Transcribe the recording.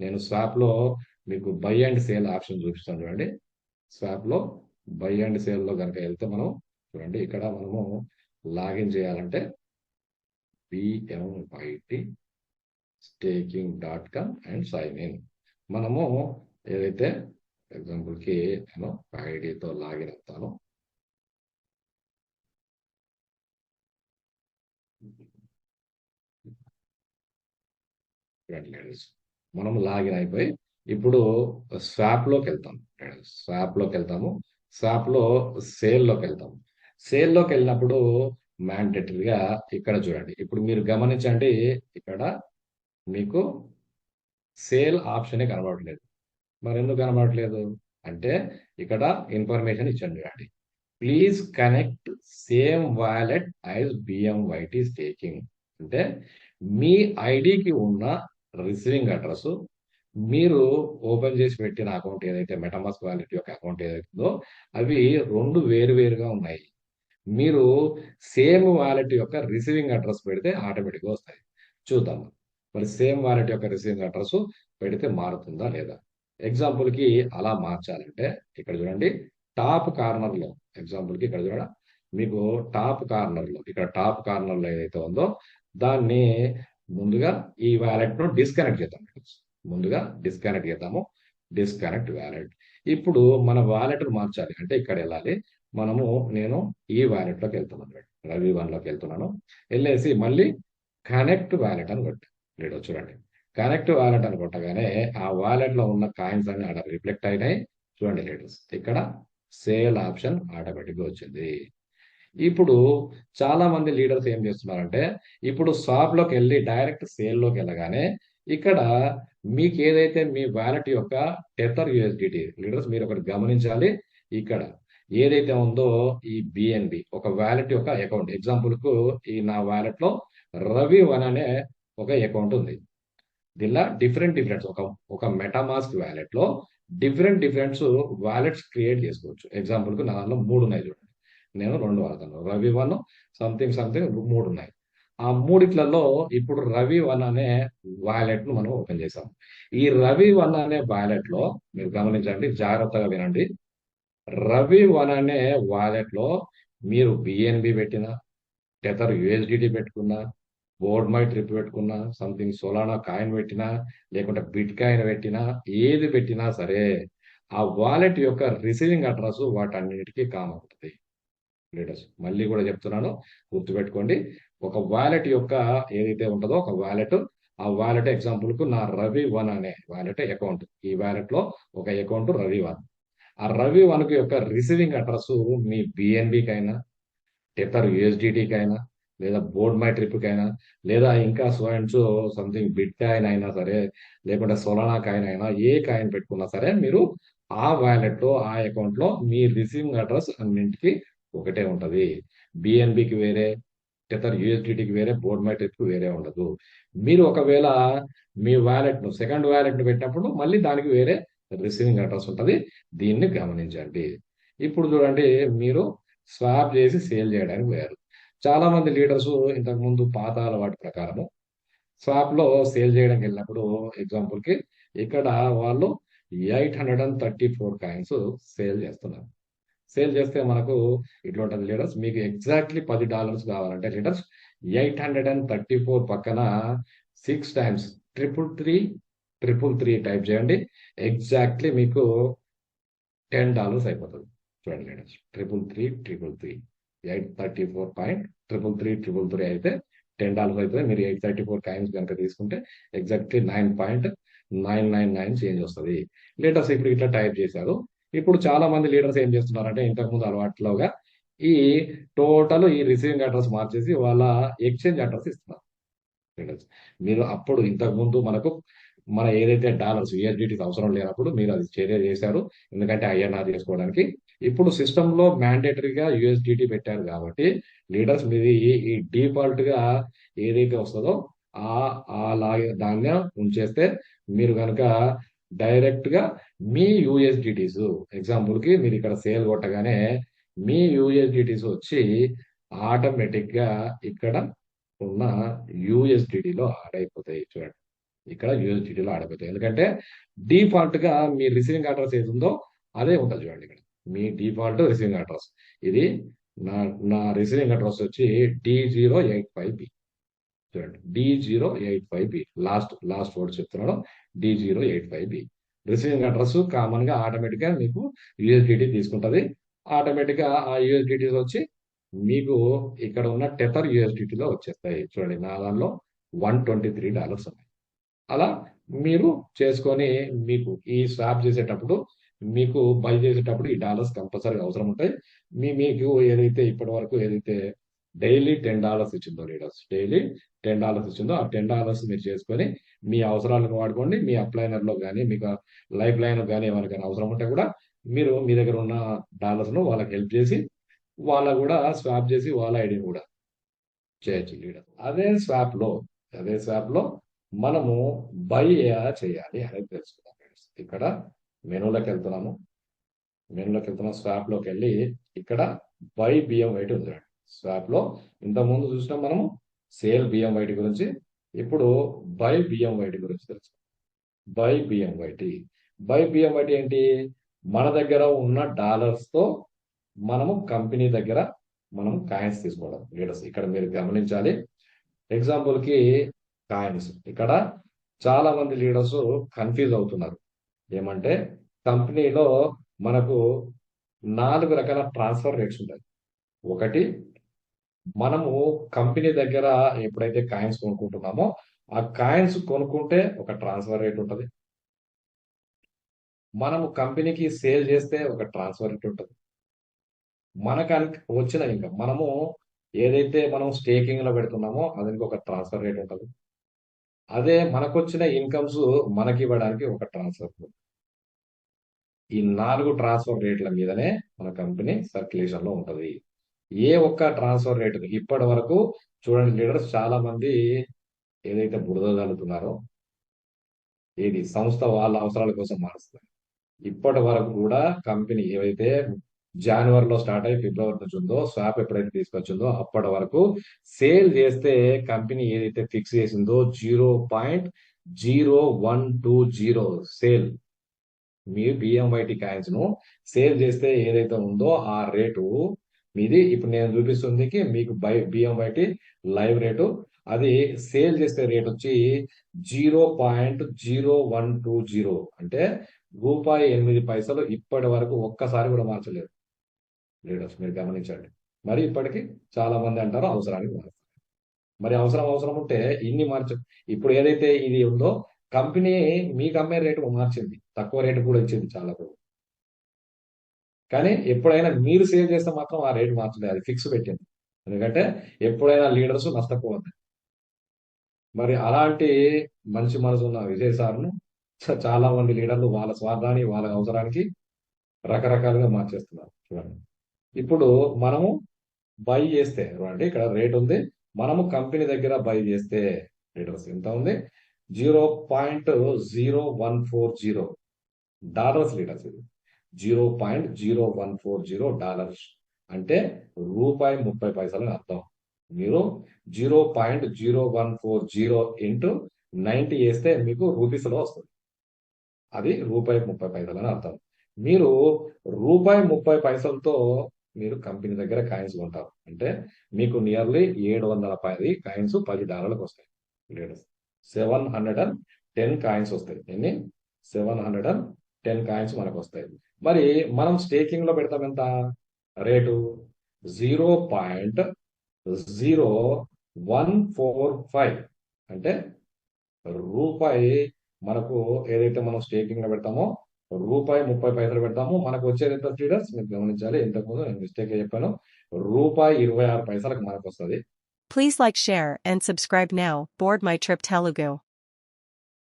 నేను స్వాప్లో మీకు by and sale option చూపిస్తాను చూడండి. స్వాప్లో బై అండ్ సేల్లో కనుక వెళ్తే మనం చూడండి ఇక్కడ మనము లాగిన్ చేయాలంటే BMIT staking dot com and sign in మనము ఏదైతే ఎగ్జాంపుల్కి నేను ఐడితో లాగిన్ అవుతాను మనం లాగిన్ అయిపోయి ఇప్పుడు స్వాప్లోకి వెళ్తాం. స్వాప్లోకి వెళ్తాము. స్వాప్లో సేల్లోకి వెళ్తాము సేల్లోకి వెళ్ళినప్పుడు మ్యాండేటరీగా ఇక్కడ చూడండి. ఇప్పుడు మీరు గమనించండి ఇక్కడ మీకు సేల్ ఆప్షనే కనబడట్లేదు. మరి ఎందుకు కనబడట్లేదు? అంటే ఇక్కడ ఇన్ఫర్మేషన్ ఇచ్చాను చూడండి. Please connect same wallet is BM white is staking అంటే మీ ఐడికి ఉన్న రిసీవింగ్ అడ్రస్ మీరు ఓపెన్ చేసి పెట్టిన అకౌంట్ ఏదైతే మెటమాస్ వాలెట్ యొక్క అకౌంట్ ఏదైతుందో అవి రెండు వేరు వేరుగా ఉన్నాయి. మీరు సేమ్ వాలెట్ యొక్క రిసీవింగ్ అడ్రస్ పెడితే ఆటోమేటిక్గా వస్తాయి. చూద్దాం. మరి సేమ్ వాలెట్ యొక్క రిసీవింగ్ అడ్రస్ పెడితే మారుతుందా లేదా? ఎగ్జాంపుల్కి అలా మార్చాలంటే ఇక్కడ చూడండి టాప్ కార్నర్లో ఎగ్జాంపుల్కి ఇక్కడ చూడ మీకు టాప్ కార్నర్లో ఇక్కడ టాప్ కార్నర్లో ఏదైతే ఉందో దాన్ని ముందుగా ఈ వ్యాలెట్ను డిస్కనెక్ట్ చేద్దాం. ముందుగా డిస్కనెక్ట్ చేద్దాము. డిస్కనెక్ట్ వ్యాలెట్ ఇప్పుడు మన వ్యాలెట్ను మార్చాలి. అంటే ఇక్కడ వెళ్ళాలి. మనము నేను ఈ వ్యాలెట్లోకి వెళ్తున్నాను. రవి వన్లోకి వెళ్తున్నాను. వెళ్ళేసి మళ్ళీ కనెక్ట్ వ్యాలెట్ అని కొట్టి. లేడో చూడండి. కనెక్ట్ వ్యాలెట్ అని కొట్టగానే ఆ వ్యాలెట్లో ఉన్న కాయిన్స్ అన్ని ఆడ రిఫ్లెక్ట్ అయినాయి. చూడండి లేటెస్ట్ ఇక్కడ సేల్ ఆప్షన్ ఆటోమేటిక్గా వచ్చింది. ఇప్పుడు చాలా మంది లీడర్స్ ఏం చేస్తున్నారంటే ఇప్పుడు షాప్లోకి వెళ్ళి డైరెక్ట్ సేల్లోకి వెళ్ళగానే ఇక్కడ మీకు ఏదైతే మీ వ్యాలెట్ యొక్క టెథర్ యూఎస్డిటీ లీడర్స్ మీరు ఒకటి గమనించాలి. ఇక్కడ ఏదైతే ఉందో ఈ బిఎన్బి ఒక వ్యాలెట్ యొక్క అకౌంట్. ఎగ్జాంపుల్కు ఈ నా వ్యాలెట్లో రవి వన్ అనే ఒక అకౌంట్ ఉంది. దీనిలో డిఫరెంట్ డిఫరెంట్స్ ఒక ఒక మెటామాస్క్ వ్యాలెట్లో డిఫరెంట్ డిఫరెంట్స్ వ్యాలెట్స్ క్రియేట్ చేసుకోవచ్చు. ఎగ్జాంపుల్కు నా దాంట్లో మూడు ఉన్నాయి చూడండి నేను రెండు వాడతాను రవి వన్ సంథింగ్ సంథింగ్ మూడు ఉన్నాయి. ఆ మూడిట్లలో ఇప్పుడు రవి వన్ అనే వాలెట్ను మనం ఓపెన్ చేసాం ఈ రవి వన్ అనే వాలెట్లో మీరు గమనించండి జాగ్రత్తగా వినండి. రవి వన్ అనే వాలెట్లో మీరు బిఎన్బి పెట్టిన టెథర్ యుఎస్డిటి పెట్టుకున్నా బోర్డ్ మై ట్రిప్ పెట్టుకున్నా సంథింగ్ సోలానా కాయిన్ పెట్టినా లేకుంటే బిట్ కాయిన్ పెట్టినా ఏది పెట్టినా సరే ఆ వాలెట్ యొక్క రిసీవింగ్ అడ్రస్ వాటన్నిటికీ కామవుతుంది. అవుతుంది లీడర్స్. మళ్ళీ కూడా చెప్తున్నాను గుర్తుపెట్టుకోండి ఒక వాలెట్ యొక్క ఏదైతే ఉంటుందో ఒక వాలెట్ ఆ వాలెట్ ఎగ్జాంపుల్కు నా రవి వన్ అనే వాలెట్ అకౌంట్. ఈ వాలెట్లో ఒక అకౌంట్ రవి వన్. ఆ రవి వన్ యొక్క రిసీవింగ్ అడ్రస్ మీ బిఎన్బికైనా టెథర్ అయినా లేదా బోర్డ్ మై ట్రిప్ కైనా లేదా ఇంకా so and so something bit coin అయినా సరే లేకుంటే సోలానా కాయిన్ అయినా ఏ కాయిన్ పెట్టుకున్నా సరే మీరు ఆ వ్యాలెట్లో ఆ అకౌంట్లో మీ రిసీవింగ్ అడ్రస్ అన్నింటికి ఒకటే ఉంటది. బిఎన్బికి వేరే టెథర్ యూఎస్డిటీకి వేరే బోర్డ్ మై వేరే ఉండదు. మీరు ఒకవేళ మీ వ్యాలెట్ను సెకండ్ వ్యాలెట్ను పెట్టినప్పుడు మళ్ళీ దానికి వేరే రిసీవింగ్ అడ్రస్ ఉంటుంది. దీన్ని గమనించండి. ఇప్పుడు చూడండి మీరు స్వాప్ చేసి సేల్ చేయడానికి వేరు చాలా మంది లీడర్స్ ఇంతకు ముందు పాత అలవాటు ప్రకారము స్వాప్లో సేల్ చేయడానికి వెళ్ళినప్పుడు ఎగ్జాంపుల్కి ఇక్కడ వాళ్ళు eight hundred and thirty four coins sale చేస్తున్నారు. సేల్ చేస్తే మనకు ఇటువంటి లీటర్స్ మీకు ఎగ్జాక్ట్లీ పది డాలర్స్ కావాలంటే litres eight hundred and thirty four పక్కన six times triple three triple three type చేయండి. ఎగ్జాక్ట్లీ మీకు టెన్ డాలర్స్ అయిపోతుంది. చూడండి litres triple three triple three eight thirty four point triple three triple three అయితే ten dollars అయితే మీరు eight thirty four coins కనుక తీసుకుంటే exactly nine point nine nine nine change వస్తుంది. లీడర్స్ ఇప్పుడు ఇట్లా టైప్ చేశారు. ఇప్పుడు చాలా మంది లీడర్స్ ఏం చేస్తున్నారంటే ఇంతకుముందు అలవాట్లోగా ఈ టోటల్ ఈ రిసీవింగ్ అడ్రస్ మార్చేసి వాళ్ళ ఎక్స్చేంజ్ అడ్రస్ ఇస్తున్నారు. మీరు అప్పుడు ఇంతకుముందు మనకు మన ఏదైతే డాలర్స్ యూఎస్డిటీస్ అవసరం లేనప్పుడు మీరు అది చర్య చేశారు. ఎందుకంటే ఐఎన్ఆర్ చేసుకోవడానికి ఇప్పుడు సిస్టమ్లో మ్యాండేటరీగా యూఎస్డిటీ పెట్టారు కాబట్టి లీడర్స్ మీది ఈ డిఫాల్ట్గా ఏదైతే వస్తుందో ఆ అలాగే దాన్ని ఉంచేస్తే మీరు కనుక డైరెక్ట్గా మీ యూఎస్డిటీస్ ఎగ్జాంపుల్కి మీరు ఇక్కడ సేల్ కొట్టగానే మీ యూఎస్డిటీస్ వచ్చి ఆటోమేటిక్గా ఇక్కడ ఉన్న USDT లో యాడ్ అయిపోతాయి చూడండి. ఇక్కడ USDT లో యాడ్ అయిపోతాయి ఎందుకంటే డిఫాల్ట్గా మీ రిసీవింగ్ అడ్రస్ ఏది ఉందో అదే ఉంటుంది చూడండి ఇక్కడ. మీ డిఫాల్ట్ రిసీవింగ్ అడ్రస్. ఇది నా నా రిసీవింగ్ అడ్రస్ వచ్చి D zero eight five B. చూడండి. D zero eight five B last last word చెప్తున్నాడు D zero eight five B receiving address కామన్గా ఆటోమేటిక్గా మీకు యూఎస్డిటీ తీసుకుంటది. ఆటోమేటిక్గా ఆ యూఎస్డిటీస్ వచ్చి మీకు ఇక్కడ ఉన్న టెథర్ యూఎస్డిటీలో వచ్చేస్తాయి. చూడండి నా దానిలో వన్ ట్వంటీ త్రీ డాలర్స్ ఉన్నాయి. అలా మీరు చేసుకొని మీకు ఈ స్వాప్ చేసేటప్పుడు మీకు బై చేసేటప్పుడు ఈ డాలర్స్ కంపల్సరీ అవసరం ఉంటాయి. మీ మీకు ఏదైతే ఇప్పటి వరకు ఏదైతే డైలీ టెన్ డాలర్స్ ఇచ్చిందో లీడర్స్ డైలీ టెన్ డాలర్స్ ఇచ్చిందో ఆ టెన్ డాలర్స్ మీరు చేసుకొని మీ అవసరాలకు వాడుకోండి. మీ అప్లైనర్లో కానీ మీకు లైఫ్ లైన్ కానీ ఎవరికైనా అవసరం ఉంటే కూడా మీరు మీ దగ్గర ఉన్న డాలర్స్ను వాళ్ళకి హెల్ప్ చేసి వాళ్ళ కూడా స్వాప్ చేసి వాళ్ళ ఐడిని కూడా చేయొచ్చు లీడర్. అదే స్వాప్లో అదే స్వాప్లో మనము బై చేయాలి అనేది తెలుసుకుందాం ఇక్కడ మెనూలోకి వెళ్తున్నాము. మెనూలోకి వెళ్తున్నాం స్వాప్లోకి వెళ్ళి ఇక్కడ బై బియ్యం వైట్ ఉంది స్వాప్లో. ఇంతకుముందు చూసినాం మనము సేల్ బియ్యం వైటి గురించి. ఇప్పుడు బై బియ్యం వైటి గురించి తెలుసు. బై బియ్యం వైటి బై బియ్యం వైటి ఏంటి? మన దగ్గర ఉన్న డాలర్స్తో మనము కంపెనీ దగ్గర మనం కాయిన్స్ తీసుకోవడం. లీడర్స్ ఇక్కడ మీరు గమనించాలి. ఎగ్జాంపుల్కి కాయిన్స్ ఇక్కడ చాలా మంది లీడర్స్ కన్ఫ్యూజ్ అవుతున్నారు. ఏమంటే కంపెనీలో మనకు నాలుగు రకాల ట్రాన్స్ఫర్ రేట్స్ ఉంటాయి. ఒకటి మనము కంపెనీ దగ్గర ఎప్పుడైతే కాయిన్స్ కొనుక్కుంటున్నామో ఆ కాయిన్స్ కొనుక్కుంటే ఒక ట్రాన్స్ఫర్ రేట్ ఉంటుంది. మనము కంపెనీకి సేల్ చేస్తే ఒక ట్రాన్స్ఫర్ రేట్ ఉంటుంది. మనకు వచ్చిన ఇన్కమ్. మనము ఏదైతే మనం స్టేకింగ్లో పెడుతున్నామో అదానికి ఒక ట్రాన్స్ఫర్ రేట్ ఉంటుంది. అదే మనకొచ్చిన ఇన్కమ్స్ మనకి ఇవ్వడానికి ఒక ట్రాన్స్ఫర్ ఈ నాలుగు ట్రాన్స్ఫర్ రేట్ల మీదనే మన కంపెనీ సర్క్యులేషన్లో ఉంటుంది. ఏ ఒక్క ట్రాన్స్ఫర్ రేట్ ఇప్పటి వరకు చూడండి లీడర్స్ చాలా మంది ఏదైతే బురద చల్లుతున్నారో ఏది సంస్థ వాళ్ళ అవసరాల కోసం మారుస్తుంది ఇప్పటి వరకు కూడా కంపెనీ ఏవైతే జనవరిలో స్టార్ట్ అయ్యి ఫిబ్రవరి నుంచి ఉందో స్వాప్ ఎప్పుడైతే తీసుకొచ్చిందో అప్పటి వరకు సేల్ చేస్తే కంపెనీ ఏదైతే ఫిక్స్ చేసిందో zero point zero one two zero sale మీ బిఎంవైటి కాయిన్స్ను సేల్ చేస్తే ఏదైతే ఉందో ఆ రేటు మీది. ఇప్పుడు నేను చూపిస్తుంది మీకు బై బిఎంవైటి లైవ్ రేటు. అది సేల్ చేసే రేట్ వచ్చి zero point zero one two zero. అంటే రూపాయి ఎనిమిది పైసలు ఇప్పటి వరకు ఒక్కసారి కూడా మార్చలేదు. లీడర్స్ మీరు గమనించండి. మరి ఇప్పటికి చాలా మంది అంటారు అవసరానికి మారుతారు మరి అవసరం అవసరం ఉంటే ఇన్ని మార్చ ఇప్పుడు ఏదైతే ఇది ఉందో కంపెనీ మీకు అమ్మే రేటు మార్చింది. తక్కువ రేటు కూడా ఇచ్చింది చాలా కూడా కానీ ఎప్పుడైనా మీరు సేవ్ చేస్తే మాత్రం ఆ రేటు మార్చలేదు. అది ఫిక్స్ పెట్టింది. ఎందుకంటే ఎప్పుడైనా లీడర్స్ నష్టపోవద్దు. మరి అలాంటి మంచి మనసు ఉన్న విజయ్ సార్ను చాలా మంది లీడర్లు వాళ్ళ స్వార్థాన్ని వాళ్ళ అవసరానికి రకరకాలుగా మార్చేస్తున్నారు. చూడండి. ఇప్పుడు మనము బై చేస్తే చూడండి ఇక్కడ రేట్ ఉంది. మనము కంపెనీ దగ్గర బై చేస్తే లీడర్స్ ఎంత ఉంది? Zero point zero one four zero dollars leaders ఇది. Zero point zero one four zero dollars. అంటే రూపాయి ముప్పై పైసలని అర్థం. మీరు zero point zero one four zero into ninety వేస్తే మీకు రూపీస్లో వస్తుంది. అది రూపాయి ముప్పై పైసలు అని అర్థం. మీరు రూపాయి ముప్పై పైసలతో మీరు కంపెనీ దగ్గర కాయిన్స్ కొంటారు. అంటే మీకు నియర్లీ ఏడు వందల పది కాయిన్స్ పది డాలర్లకు వస్తాయి. Leaders seven hundred and ten coins వస్తాయి. ఎన్ని? Seven hundred and ten coins మనకు వస్తాయి. మరి మనం స్టేకింగ్లో పెడతాం ఎంత? Rate? Zero point zero one four five. అంటే రూపాయి మనకు ఏదైతే మనం స్టేకింగ్లో పెడతామో రూపాయి ముప్పై పైసలు పెడతాము. మనకు వచ్చేది ఎంత లీడర్స్ మీరు గమనించాలి ఇంతకుముందు నేను మిస్టేక్ చెప్పాను. రూపాయి ఇరవై ఆరు పైసలకు మనకు వస్తుంది. Please like share and subscribe now board my trip Telugu.